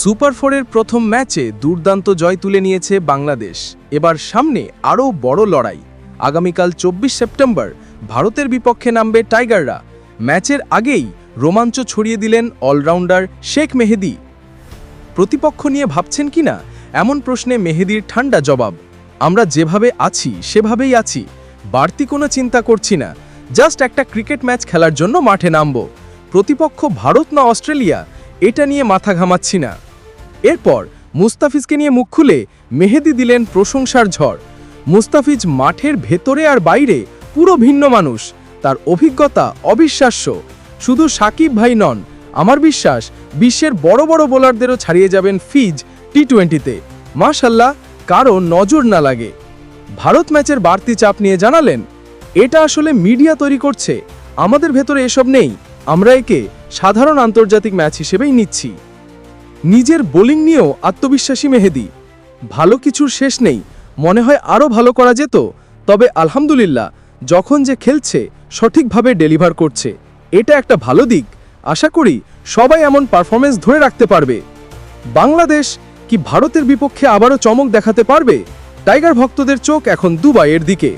Super ফোরের প্রথম ম্যাচে দুর্দান্ত জয় তুলে নিয়েছে বাংলাদেশ। এবার সামনে আরও বড় লড়াই। আগামীকাল চব্বিশ সেপ্টেম্বর ভারতের বিপক্ষে নামবে টাইগাররা। ম্যাচের আগেই রোমাঞ্চ ছড়িয়ে দিলেন অলরাউন্ডার শেখ মেহেদি। প্রতিপক্ষ নিয়ে ভাবছেন কিনা? এমন প্রশ্নে মেহেদির ঠান্ডা জবাব। আমরা যেভাবে আছি, সেভাবেই আছি। বাড়তি কোনো চিন্তা করছি না। জাস্ট একটা ক্রিকেট ম্যাচ খেলার জন্য মাঠে নামব। প্রতিপক্ষ ভারত না অস্ট্রেলিয়া? এটা নিয়ে মাথা ঘামাচ্ছি না। এরপর মুস্তাফিজকে নিয়ে মুখ খুলে মেহেদি দিলেন প্রশংসার ঝড়। মুস্তাফিজ মাঠের ভেতরে আর বাইরে পুরো ভিন্ন মানুষ, তার অভিজ্ঞতা অবিশ্বাস্য। শুধু সাকিব ভাই নন, আমার বিশ্বাস বিশ্বের বড় বড় বোলারদেরও ছাড়িয়ে যাবেন ফিজ টি টোয়েন্টিতে মাশাল্লাহ, কারও নজর না লাগে। ভারত ম্যাচের বাড়তি চাপ নিয়ে জানালেন, এটা আসলে মিডিয়া তৈরি করছে, আমাদের ভেতরে এসব নেই, আমরা একে সাধারণ আন্তর্জাতিক ম্যাচ হিসেবেই নিচ্ছি। নিজের বোলিং নিয়েও আত্মবিশ্বাসী মেহেদি। ভালো কিছুর শেষ নেই, মনে হয় আরও ভালো করা যেত। তবে আলহামদুলিল্লাহ, যখন যে খেলছে, সঠিকভাবে ডেলিভার করছে। এটা একটা ভালো দিক। আশা করি সবাই এমন পারফরমেন্স ধরে রাখতে পারবে। বাংলাদেশ কি ভারতের বিপক্ষে আবারও চমক দেখাতে পারবে? টাইগার ভক্তদের চোখ এখন দুবাইয়ের দিকে।